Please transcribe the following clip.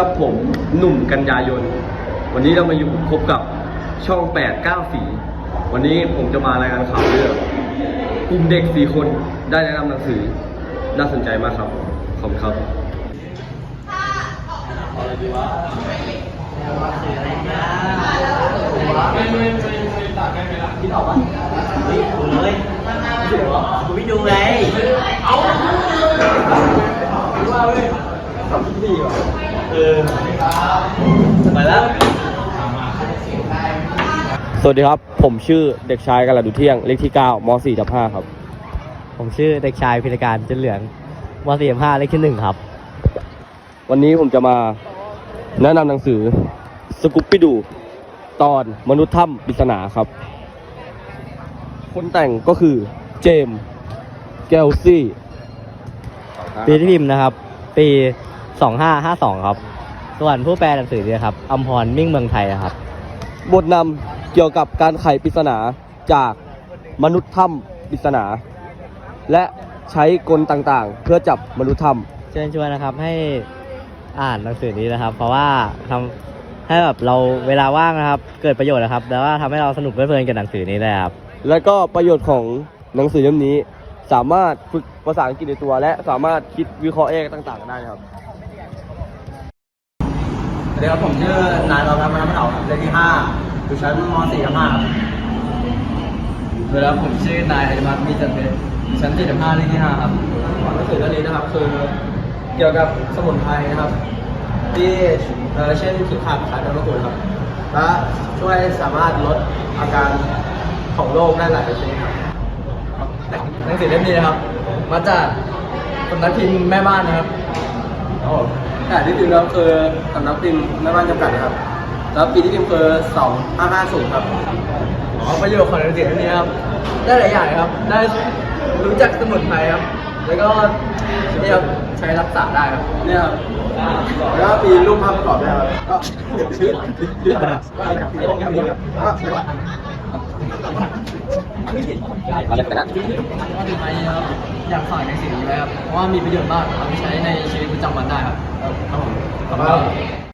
ครับผมหนุ่มกันยายน วันนี้เรามาอยู่พบกับช่อง8 9สีวันนี้ผมจะมารายงานข่าวเรื่องกลุ่มเด็กสี่คนได้แนะนำหนังสือน่าสนใจมากครับขอบคุณครับคิดออกปะเฮ้ยดูเลยกูไม่ดูไงเอาว่าเว้ยทำดีว่ะ เออไปแล้ว สวัสดีครับ ผมชื่อเด็กชายกระดุเที่ยง เลขที่ 9ม4ทับ5ครับ ผมชื่อเด็กชายพิรการจันเหลืองม .45 เลขที่หนึ่งครับ วันนี้ผมจะมาแนะนำหนังสือสกุปปี้ดูตอนมนุษย์ถ้ำปริศนาครับ คนแต่งก็คือเจมส์เกลซี่ ปีที่พิมพ์นะครับ ปี 2552 ครับ ส่วนผู้แปลหนังสือเนี่ยครับอัมพรมิ่งเมืองไทยนะครับ บทนำเกี่ยวกับการไขปริศนาจากมนุษย์ถ้ำปริศนา และใช้กลต่างๆ เพื่อจับมนุษย์ถ้เชิญชวนนะครับให้อ่านหนังสือนี้นะครับ เพราะว่าทำให้แบบเราเวลาว่างนะครับ เกิดประโยชน์นะครับแล้วว่าทำให้เราสนุกเพลิดเพลินกับหนังสือนี้ได้ครับำและก็ประโยชน์ของหนังสือเล่มนี้ สามารถฝึกภาษาอังกฤษในตัว และสามารถคิดวิเคราะห์เองต่างๆ ได้นะครับ สวัสดีครับผมชื่อนายรองรับน้ำเผาเลขที่ห้าอยู่ชั้นม .4 ทับ5ครับสวัสดีครับผมชื่อนายอธิพัฒน์มีจันเพชรชั้น4ทับ5เลขที่5ครับหนังสือเรื่องนี้นะครับคือเกี่ยวกับสมุนไพรนะครับ ที่เช่นขิงข่าขายเป็นมะกรูดครับและช่วยสามารถลดอาการของโรคได้หลายชนิดครับหนังสือเล่มนี้นะครับ มาจากสำนักพิมพ์แม่บ้านนะครับ แต่ที่พิมพ์แล้วคือสำนักพิมพ์แม่บ้านจำกัดนะครับ แล้วปีที่พิมพ์คือสองห้าห้าศูนย์ครับ อ๋อประโยชน์ของหนังสือเล่มนี้ครับ ได้หลายอย่างครับ ได้รู้จักสมุนไพรครับ แล้วก็นี่ครับใช้รักษาได้ครับ เนี่ยครับแล้วก็มีรูปภาพประกอบด้วยครับก็ชื่อชื่ออะไร อยากฝากในสิ่งนี้ไว้ครับเพราะว่ามีประโยชน์มากเอาไปใช้ในชีวิตประจำวันได้ครับครับผมขอบคุณครับ